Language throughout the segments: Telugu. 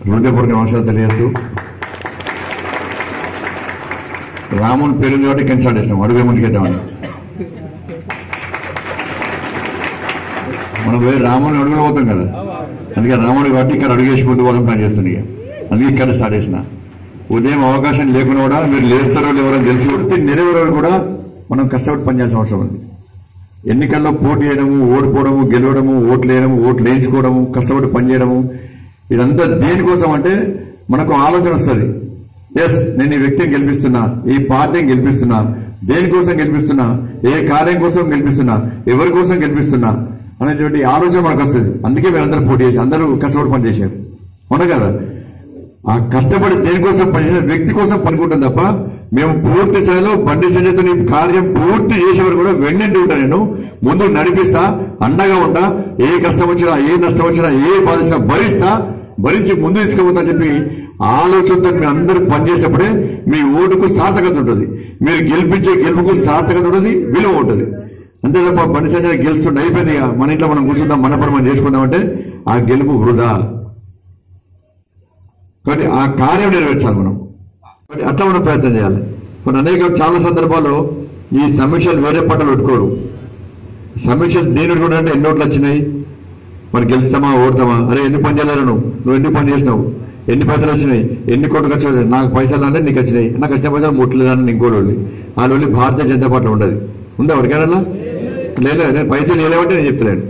హృదయపూర్వక నమస్కారం తెలియజేస్తూ రాముని పేరు కాబట్టి కింద స్టార్ట్ చేసినాం అడుగు ముందుకు వెళ్తామని మనం పోయి రాముని అడుగులో పోతాం కదా. అందుకే రాముడు కాబట్టి ఇక్కడ అడుగేసి ముందు పోదాం ప్లాన్ చేస్తుంది ఇక. అందుకే ఇక్కడ స్టార్ట్ చేసిన. ఉదయం అవకాశం లేకుండా కూడా మీరు లేస్తారో ఎవరో తెలిసి కొడితే నెరవేరే కూడా మనం కష్టపడి పనిచేయాల్సిన అవసరం ఉంది. ఎన్నికల్లో పోటీ చేయడము ఓడిపోవడము గెలవడము ఓట్లు వేయడము ఓట్లు వేయించుకోవడము కష్టపడి పనిచేయడము ఇదంతా దేనికోసం అంటే మనకు ఆలోచన వస్తుంది. ఎస్ నేను ఈ వ్యక్తిని గెలిపిస్తున్నా ఈ పార్టీని గెలిపిస్తున్నా దేనికోసం గెలిపిస్తున్నా ఏ కార్యం కోసం గెలిపిస్తున్నా ఎవరి కోసం గెలిపిస్తున్నా అనేటువంటి ఆలోచన మనకు వస్తుంది. అందుకే మీరందరూ పోటీ చేసి అందరూ కష్టపడి పనిచేశారు అవునా కదా? ఆ కష్టపడి దేనికోసం పనిచేసిన వ్యక్తి కోసం పనుకుంటాం తప్ప మేము పూర్తి స్థాయిలో బండి సంజయ్తో నీ కార్యం పూర్తి చేసే వరకు కూడా వెన్నంటి ఉంటా నేను. ముందు నడిపిస్తా అండగా ఉంటా. ఏ కష్టం వచ్చినా ఏ నష్టం వచ్చినా ఏ బాధ వచ్చినా భరిస్తా. భరించి ముందు తీసుకుపోతా చెప్పి ఆలోచనతో మీ అందరూ పనిచేసేటప్పుడే మీ ఓటుకు సార్థకత ఉంటుంది. మీరు గెలిపించే గెలుపుకు సార్థకత ఉంటుంది విలువ ఉంటుంది. అంతే తప్ప బండి సంజయ్ గెలుస్తుంటే అయిపోయింది ఇక. మన ఇంట్లో మనం కూర్చుందాం మన పని మనం చేసుకుందాం అంటే ఆ గెలుపు వృధా. కాబట్టి ఆ కార్యం నెరవేర్చాలి మనం. కాబట్టి అట్లా మనం ప్రయత్నం చేయాలి. కొన్ని అనేక చాలా సందర్భాల్లో ఈ సమీక్షలు వేరే పట్టలు పెట్టుకోరు. సమీక్షలు దేని కూడా అంటే వచ్చినాయి. మరి గెలుస్తామా ఓడతామా? అరే ఎన్ని పని చేయలేరు నువ్వు? నువ్వు ఎన్ని పని చేసినావు? ఎన్ని పైసలు వచ్చినాయి? ఎన్ని కోట్లు ఖర్చు పెట్టావు? నాకు పైసలు అంటే నీకు వచ్చినాయి. నాకు వచ్చిన పైసలు ముట్టలేదని ఇంకోటి వాళ్ళు వాళ్ళు వెళ్ళి భారతీయ జనతా పార్టీ ఉండదు. ఉందా ఎవరికైనా? లేదు నేను పైసలు లేవంటే నేను చెప్తున్నాను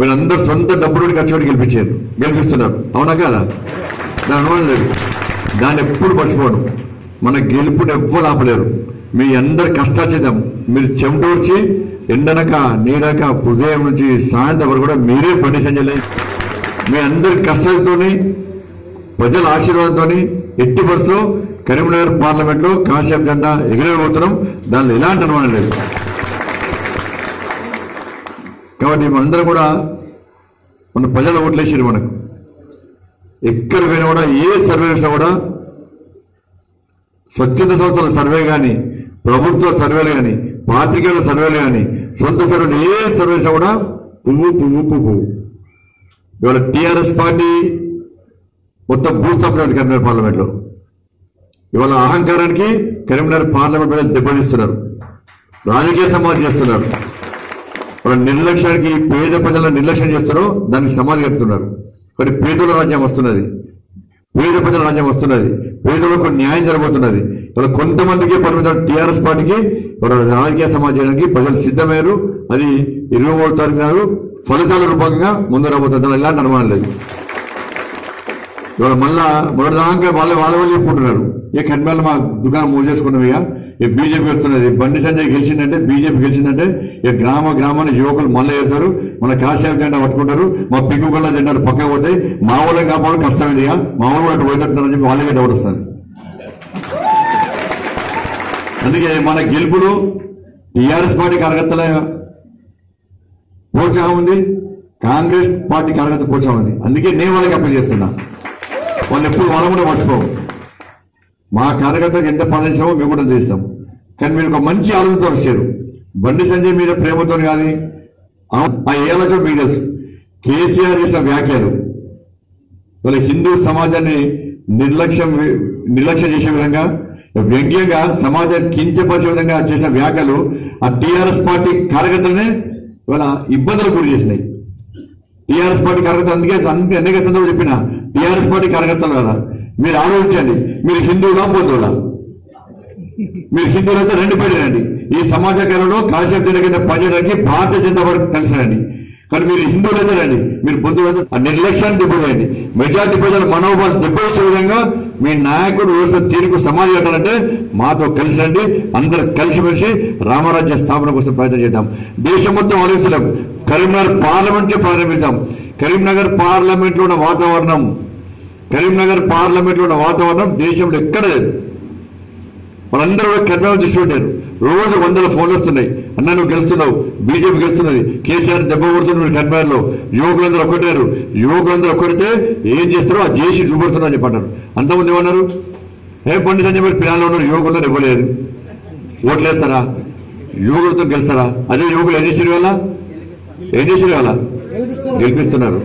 వీళ్ళందరూ సొంత డబ్బులు ఖర్చు పెట్టి గెలిపించారు. గెలిపిస్తున్నారు. అవునా కదా? దాని అనుమానం లేదు. దాన్ని ఎప్పుడు మర్చిపోను. మన గెలుపుని ఎవ్వరు ఆపలేరు. మీ అందరి చేద్దాం మీరు చెమటూర్చి ఎండనక నీడక ఉదయం నుంచి సాయంత్రం వరకు కూడా మీరే పని సంజయ్ మీ అందరి కష్టాలతోని ప్రజల ఆశీర్వాదంతో ఎట్టి బస్సులో కరీంనగర్ పార్లమెంట్లో కాశ్యప్ జెండా ఎగిరబోతున్నాం దానిలో ఎలాంటి అనుమానం లేదు. కాబట్టి మనందరం కూడా మన ప్రజలు ఓట్లేసారు మనకు. ఎక్కడ పోయినా కూడా ఏ సర్వే చేసినా కూడా స్వచ్ఛంద సంస్థల సర్వే కానీ ప్రభుత్వ సర్వేలు కానీ పాత్రికేయుల సర్వేలు కానీ సొంత సర్వేలు ఏ సర్వే కూడా పువ్వు పువ్వు పువ్వు. ఇవాళ టీఆర్ఎస్ పార్టీ మొత్తం భూస్థాపన కరీంనగర్ పార్లమెంట్లో ఇవాళ అహంకారానికి కరీంనగర్ పార్లమెంట్ మీద దెబ్బతీస్తున్నారు. రాజకీయ సమాధి చేస్తున్నారు. వాళ్ళ నిర్లక్ష్యానికి పేద ప్రజలను నిర్లక్ష్యం చేస్తారో దానికి సమాధి కడుతున్నారు కొన్ని పేదల రాజ్యం వస్తున్నది. పేద ప్రజల రాజ్యం వస్తున్నది. పేదలకు న్యాయం జరగబోతున్నది. ఇలా కొంతమందికి పరిమితం టీఆర్ఎస్ పార్టీకి వాళ్ళ రాజకీయ సమాజానికి ప్రజలు సిద్ధమయ్యారు. అది ఇరవై మూడు తారీఖు నాడు ఫలితాల రూపంగా ముందు రాబోతుంది ఎలాంటి అనుమానం లేదు. ఇవాళ మళ్ళా మొదటి దాకా వాళ్ళే వాళ్ళ వాళ్ళు చెప్పుకుంటున్నారు. ఏ కన్మేళ మా దుకాణం మూసేసుకున్నవిగా ఏ బీజేపీ వస్తున్నది. బండి సంజయ్ గెలిచిందంటే బీజేపీ గెలిచిందంటే ఏ గ్రామ గ్రామాన్ని యువకులు మళ్ళీ వేస్తారు మన కాశ్యాప్ జెండా పట్టుకుంటారు. మా పింకు గొల్ల జెండాలు పక్కకు పోతాయి. మా వాళ్ళని కాపాడు కష్టం మా వాళ్ళు అటు పోతుంటారని చెప్పి వాళ్ళే డౌట్ వస్తుంది. అందుకే మన గెలుపులు టీఆర్ఎస్ పార్టీ కార్యకర్తల ప్రోత్సాహం ఉంది కాంగ్రెస్ పార్టీ కార్యకర్త ప్రోత్సాహం ఉంది. అందుకే నేను వాళ్ళకి అప్పీల్ చేస్తున్నా. వాళ్ళు ఎప్పుడు వాళ్ళ కూడా మర్చిపోవు. మా కార్యకర్తలకు ఎంత పాలించామో మేము కూడా చేస్తాం. కానీ మీరు ఒక మంచి ఆలోచనతో వచ్చారు. బండి సంజయ్ మీద ప్రేమతో కానీ ఆ- ఆ ఏ ఆలోచన మీకు తెలుసు. కేసీఆర్ చేసిన వ్యాఖ్యలు వాళ్ళ హిందూ సమాజాన్ని నిర్లక్ష్యం నిర్లక్ష్యం చేసే విధంగా వ్యంగ్యంగా సమాజాన్ని కించపరిచే విధంగా చేసిన వ్యాఖ్యలు ఆ టీఆర్ఎస్ పార్టీ కార్యకర్తలనే ఇవాళ ఇబ్బందులు గురి చేసినాయి. టీఆర్ఎస్ పార్టీ కార్యకర్తలు అందుకే అందుకే అనేక సందర్భాలు చెప్పిన టీఆర్ఎస్ పార్టీ కార్యకర్తలు కదా. మీరు ఆలోచించండి. మీరు హిందువులా బోధువులా మీరు హిందువులతో రెండు పేరు ఈ సమాజ కార్యంలో కాశ్యప్ కింద పనిచేయడానికి భారతీయ జనతా పార్టీ కలిసినండి కానీ మీరు హిందువులు అయితే రండి. మీరు బుద్ధులు ఆ నిర్లక్ష్యాన్ని దెబ్బతీయండి. మెజార్టీ ప్రజల మనోభావం దెబ్బ విధంగా మీ నాయకుడు వ్యవస్థ తీరుకు సమాధి కట్టాలంటే మాతో కలిసి రండి అందరూ కలిసిమెలిసి రామరాజ్య స్థాపన కోసం ప్రయత్నం చేద్దాం. దేశం మొత్తం ఆలోచిస్తున్నాం కరీంనగర్ పార్లమెంట్ ప్రారంభిస్తాం కరీంనగర్ పార్లమెంట్లో ఉన్న వాతావరణం కరీంనగర్ పార్లమెంట్లో ఉన్న వాతావరణం దేశంలో ఎక్కడ లేదు. మనందరూ కూడా కర్ణాలు దృష్టి రోజు వందల ఫోన్లు వస్తున్నాయి. అన్న నువ్వు గెలుస్తున్నావు. బీజేపీ గెలుస్తున్నది. కేసీఆర్ దెబ్బ కొడుతున్నాడు కర్ణాల్లో యువకులందరూ ఒక్కటారు. యువకులందరూ ఒక్కడితే ఏం చేస్తారో ఆ చేసి చూపెడుతున్నా అని చెప్పంటారు అంతమంది ఏమన్నారు? ఏ బండి అని చెప్పి పిల్లలు ఉన్నారు యువకులందరూ ఇవ్వలేదు. ఓట్లేస్తారా? యువకులతో గెలుస్తారా? అదే యువకులు ఏం చేసారు వల్ల ఏం చేసారు వల్ల గెలిపిస్తున్నారు.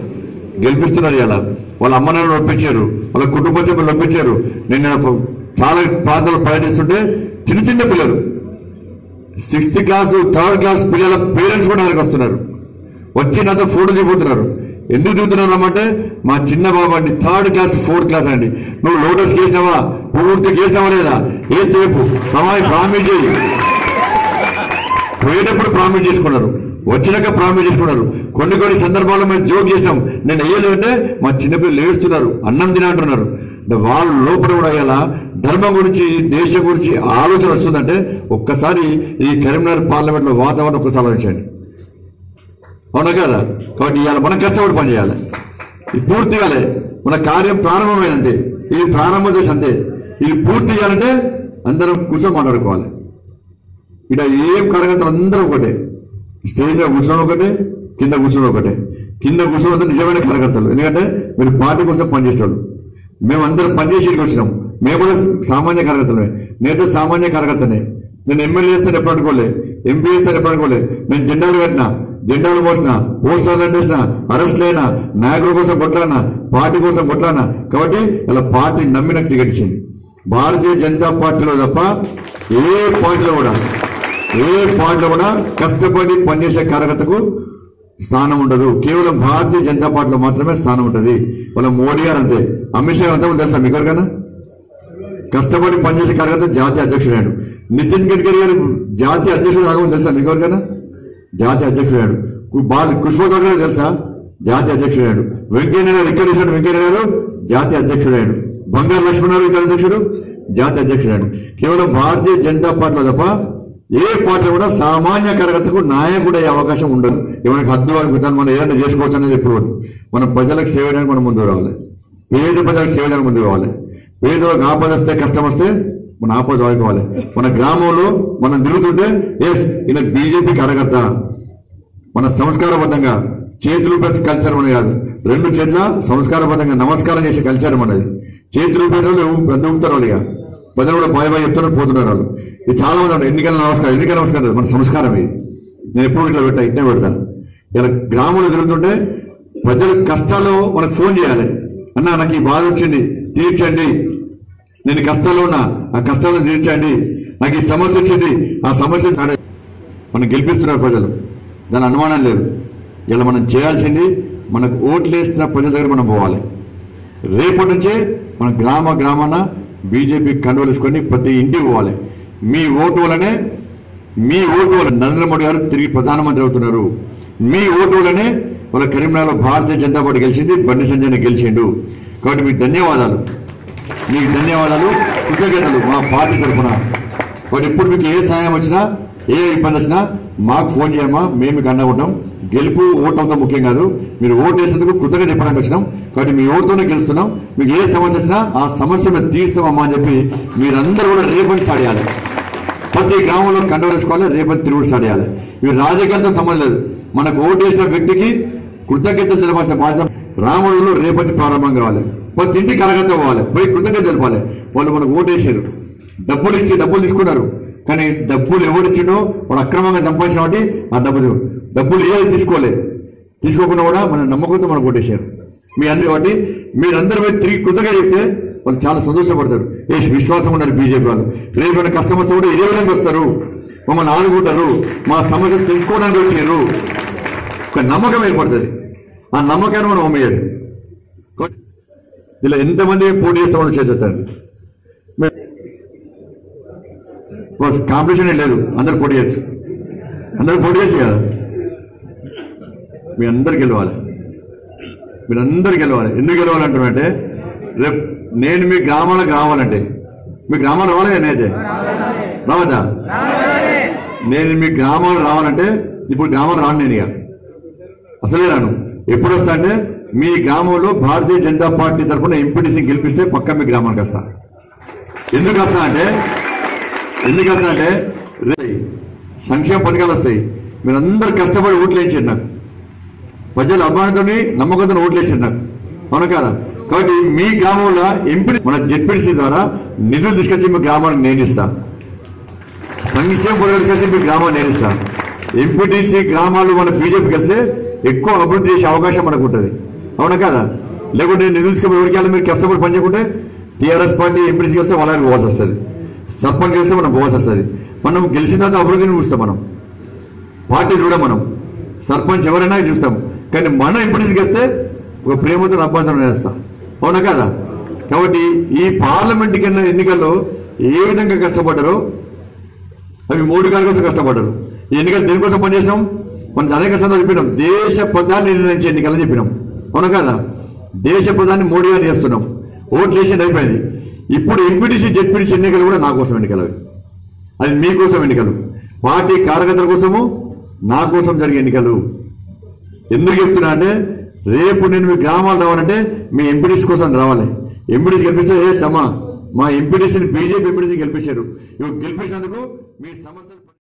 గెలిపిస్తున్నారు ఇలా వాళ్ళ అమ్మ నాన్న ఒప్పించారు. వాళ్ళ కుటుంబ సభ్యులు ఒప్పించారు. నేను చాలా ప్రాంతాలు పర్యటిస్తుంటే చిన్న చిన్న పిల్లలు. సిక్స్త్ క్లాస్ థర్డ్ క్లాస్ పిల్లల పేరెంట్స్ కూడా నాకు వస్తున్నారు. వచ్చి నాతో ఫోటో దిగుతున్నారు. ఎందుకు దిగుతున్నారు అమ్మంటే మా చిన్న బాబు అండి థర్డ్ క్లాస్ ఫోర్త్ క్లాస్ అండి. నువ్వు లోటస్ చేసావా పూర్తి చేసావా లేదా? ఏ సేపు సమాజం ప్రామిట్ చేయి. పోయేటప్పుడు ప్రామిట్ చేసుకున్నారు. వచ్చినాక ప్రామిట్ చేసుకున్నారు. కొన్ని కొన్ని సందర్భాల్లో మేము జోక్ చేసాం నేను అయ్యలేదంటే మా చిన్నపిల్లలు ఏడుస్తున్నారు. అన్నం తినంటున్నారు. వాళ్ళు లోపల కూడా అయ్యేలా ధర్మం గురించి దేశం గురించి ఆలోచన వస్తుందంటే ఒక్కసారి ఈ కరీంనగర్ పార్లమెంట్లో వాతావరణం ఒక్కసారి ఆలోచించండి. అవునా కదా? కాబట్టి ఇవాళ మనం కష్టపడి పని చేయాలి ఇది పూర్తి కాలే. మన కార్యం ప్రారంభమైనంతే ఇది ప్రారంభ దశ అంతే. ఇది పూర్తి చేయాలంటే అందరం కూర్చొని మాట్లాడుకోవాలి. ఇక్కడ ఏం కడగంటారు అందరూ ఒకటే. స్టేజ్ మీద కూర్చోవడం ఒకటే కింద కూర్చోవడం ఒకటే. కింద కూర్చోవడం నిజమైన కార్యకర్తలు ఎందుకంటే మీరు పార్టీ కోసం పనిచేసేవాళ్ళు మేము అందరం పనిచేసి వచ్చినాం. మేము కూడా సామాన్య కార్యకర్తలమే. నేత సామాన్య కార్యకర్తనే. నేను ఎమ్మెల్యే చేస్తాను ఎప్పుడు అనుకోలే. ఎంపీ చేస్తాను ఎప్పుడు అనుకోలే. నేను జెండాలు కట్టినా జెండాలు మోసిన పోస్టర్లు అంటేసిన అరెస్ట్ అయినా నాయకుల కోసం కొట్లానా పార్టీ కోసం కొట్లానా కాబట్టి ఇలా పార్టీ నమ్మిన టికెట్ ఇచ్చింది. భారతీయ జనతా పార్టీలో తప్ప ఏ పార్టీలో కూడా ఏ పార్టీలో కూడా కష్టపడి పనిచేసే కార్యకర్తకు స్థానం ఉండదు. కేవలం భారతీయ జనతా పార్టీలో మాత్రమే స్థానం ఉంటుంది. వాళ్ళ మోడీ గారు అంతే. అమిత్ షా అంతా తెలుసా మీకు ఎవరికైనా? కష్టపడి పనిచేసే కార్యకర్త జాతీయ అధ్యక్షుడు నితిన్ గడ్కరీ గారు జాతీయ అధ్యక్షుడు కాకుండా తెలుసా మీకు ఎవరికైనా? జాతీయ అధ్యక్షుడు బాల్ కుష్మా గారు తెలుసా? జాతీయ అధ్యక్షుడు వెంకయ్య గారు ఇక్కడ వెంకయ్య గారు జాతీయ అధ్యక్షుడు బంగారు లక్ష్మణరావు ఇక్కడ అధ్యక్షుడు? జాతీయ అధ్యక్షుడు కేవలం భారతీయ జనతా పార్టీలో తప్ప ఏ పార్టీ కూడా సామాన్య కార్యకర్తకు నాయకుడు అయ్యే అవకాశం ఉండదు. ఎవరికి హద్దు అనుకుంటాను మనం ఏదైనా చేసుకోవచ్చు అనేది ఎప్పుడు మనం ప్రజలకు సేవ చేయడానికి మనం ముందుకు రావాలి. పేద ప్రజలకు సేవ చేయడానికి ముందుకు రావాలి. పేదలకు ఆపద వస్తే కష్టం వస్తే మన ఆపద వాడుకోవాలి మన గ్రామంలో మనం తిరుగుతుంటే ఎస్ ఈయన బీజేపీ కార్యకర్త మన సంస్కారబద్ధంగా చేతులు ప్లస్ కల్చర్ మన కాదు. రెండు చేతుల సంస్కారబద్ధంగా నమస్కారం చేసే కల్చర్ మనది. చేతులు పెట్టారు పెద్ద ఉంటారు వాళ్ళు ఇక. ప్రజలు కూడా బాయ్ బాయ్ చెప్తున్నారు పోతున్నారు వాళ్ళు. ఇది చాలా మంది ఎన్నికల నమస్కారం ఎన్నికల నమస్కారం మన సంస్కారం ఇది. నేను ఎప్పుడు ఇట్లా పెట్టా ఇట్టే పెడతాను ఇలా గ్రామంలో తిరుగుతుంటే ప్రజల కష్టాలు మనకు ఫోన్ చేయాలి. అన్న నాకు ఈ బాధ వచ్చింది. తీర్చండి. నేను కష్టాల్లో ఉన్నా ఆ కష్టాలను తీర్చండి. నాకు ఈ సమస్య వచ్చింది ఆ సమస్య మనం గెలిపిస్తున్నారు ప్రజలు. దాని అనుమానం లేదు. ఇలా మనం చేయాల్సింది మనకు ఓట్లు వేసిన ప్రజల దగ్గర మనం పోవాలి. రేపటి నుంచే మన గ్రామ గ్రామాన బీజేపీ కండువలు వేసుకొని ప్రతి ఇంటికి పోవాలి. మీ ఓటు వలనే మీ ఓటు వల్ల నరేంద్ర మోడీ గారు తిరిగి ప్రధానమంత్రి అవుతున్నారు. మీ ఓటు వల్లనే వాళ్ళ కరీంనగర్లో భారతీయ జనతా పార్టీ గెలిచింది బండి సంజయ్ గెలిచిండు. కాబట్టి మీకు ధన్యవాదాలు. మీకు ధన్యవాదాలు కృతజ్ఞతలు మా పార్టీ తరఫున. వాడు ఇప్పుడు మీకు ఏ సహాయం వచ్చినా ఏ ఇబ్బంది వచ్చినా మాకు ఫోన్ చేయమా మేము మీకు అండగా ఉంటాం. గెలుపు ఓటంతో ముఖ్యం కాదు. మీరు ఓటు వేసేందుకు కృతజ్ఞత చెప్పడానికి వచ్చినాం. కాబట్టి మీ ఓటుతోనే గెలుస్తున్నాం. మీకు ఏ సమస్య వచ్చినా ఆ సమస్య మేము తీస్తామమ్మా అని చెప్పి మీరందరూ కూడా రేపటి సాడేయాలి ప్రతి గ్రామంలో కండవ వేసుకోవాలి రేపటి తిరుగుడు సాడేయాలి మీరు రాజకీయాలతో సంబంధం లేదు. మనకు ఓటు వేసిన వ్యక్తికి కృతజ్ఞతలు తెలవాల్సిన బాధ్యత రావణంలో రేపటి ప్రారంభం కావాలి. ప్రతి ఇంటికి కరగత పోవాలి పోయి కృతజ్ఞత తెలపాలి. వాళ్ళు మనకు ఓటు డబ్బులు ఇచ్చి డబ్బులు తీసుకున్నారు. కానీ డబ్బులు ఎవరిచ్చిండో వాడు అక్రమంగా సంపాదించిన వాటి ఆ డబ్బులు డబ్బులు ఏది తీసుకోలేదు తీసుకోకుండా కూడా మన నమ్మకంతో మనకు ఓటేశారు మీ అందరి కాబట్టి మీరందరూ పోయి తిరిగి కృతజ్ఞత చెప్తే వాళ్ళు చాలా సంతోషపడతారు. ఏ విశ్వాసం ఉన్నారు బీజేపీ వాళ్ళు. రేపు ఏమైనా కష్టం వస్తే కూడా ఇదే విధంగా వస్తారు. మమ్మల్ని ఆదుకుంటారు. మా సమస్యలు తెలుసుకోవడానికి వచ్చారు. ఒక నమ్మకం ఏర్పడుతుంది. ఆ నమ్మకాన్ని మనం అమ్మేయాలి ఇలా ఎంతమంది పోటీ చేస్తామని చేస్తారు కాంపిటీషన్ ఏం లేదు. అందరు పోటీ చేయొచ్చు. అందరు పోటీ చేయొచ్చు కదా? మీ అందరు గెలవాలి. మీరందరు గెలవాలి. ఎందుకు గెలవాలంటారంటే రేపు నేను మీ గ్రామాలకు రావాలంటే. మీ గ్రామాలు రావాలి కదా నేనైతే రావద్దా? నేను మీ గ్రామాలు రావాలంటే ఇప్పుడు గ్రామాలు రాను నేను ఇక. అసలే రాను. ఎప్పుడు వస్తాడు? మీ గ్రామంలో భారతీయ జనతా పార్టీ తరఫున ఎంపీటీసీ గెలిపిస్తే పక్క మీ గ్రామానికి వస్తా. ఎందుకు వస్తా అంటే ఎందుకు వస్తా అంటే సంక్షేమ పథకాలు వస్తాయి. మీరందరు కష్టపడి ఓట్లు వేయించారు నాకు. ప్రజల అభిమానంతో నమ్మకంతో ఓట్లు వేసారు నాకు. అవును కదా? కాబట్టి మీ గ్రామంలో ఎంపీ మన జెడ్పీటీసీ ద్వారా నిధులు తీసుకొచ్చి మీ గ్రామానికి నేను సంక్షేమ పథకాలు తీసుకొచ్చి మీ గ్రామాన్ని నేను ఇస్తా. ఎంపీటీసీ గ్రామాలు మన బీజేపీ కలిస్తే ఎక్కువ అభివృద్ధి చేసే అవకాశం మనకు ఉంటుంది. అవునా కదా? లేకుంటే నిధులు తీసుకుని ఎవరికి మీరు కష్టపడి పనిచేయకుంటే టీఆర్ఎస్ పార్టీ ఎంపీసీ గెలిస్తే వాళ్ళకి పోవాల్సి వస్తుంది సర్పంచ్ గెలిస్తే మనం పోవాల్సి వస్తుంది మనం గెలిచిన తర్వాత అభివృద్ధిని చూస్తాం మనం. పార్టీ చూడం మనం. సర్పంచ్ ఎవరైనా చూస్తాం. కానీ మనం ఎంపీసీ గెలిస్తే ఒక ప్రేమతో అభ్యంతరం చేస్తాం అవునా కదా? కాబట్టి ఈ పార్లమెంట్ కింద ఎన్నికల్లో ఏ విధంగా కష్టపడ్డారో అవి మూడు కాల కోసం కష్టపడ్డారు. ఈ ఎన్నికలు దేనికోసం పనిచేసాం మనం అనేక సార్లు చెప్పినాం. దేశ ప్రధాని నిర్ణయించే ఎన్నికలని చెప్పినాం. అవునా కదా? దేశ ప్రధాని మోడీ గారు చేస్తున్నాం. ఓట్లు వేసింది అయిపోయింది. ఇప్పుడు ఎంపీటీసీ జెడ్పీటీసీ ఎన్నికలు కూడా నా కోసం ఎన్నికలు అవి. అది మీకోసం ఎన్నికలు. పార్టీ కార్యకర్తల కోసము నా కోసం జరిగే ఎన్నికలు. ఎందుకు చెప్తున్నా అంటే రేపు నేను మీ గ్రామాలు రావాలంటే మీ ఎంపీటీసీ కోసం రావాలి. ఎంపీటీసీ గెలిపిస్తే ఏ సమా. మా ఎంపీటీసీని బీజేపీ ఎంపీటీసీ గెలిపించారు. ఇవి గెలిపించినందుకు మీ సమస్య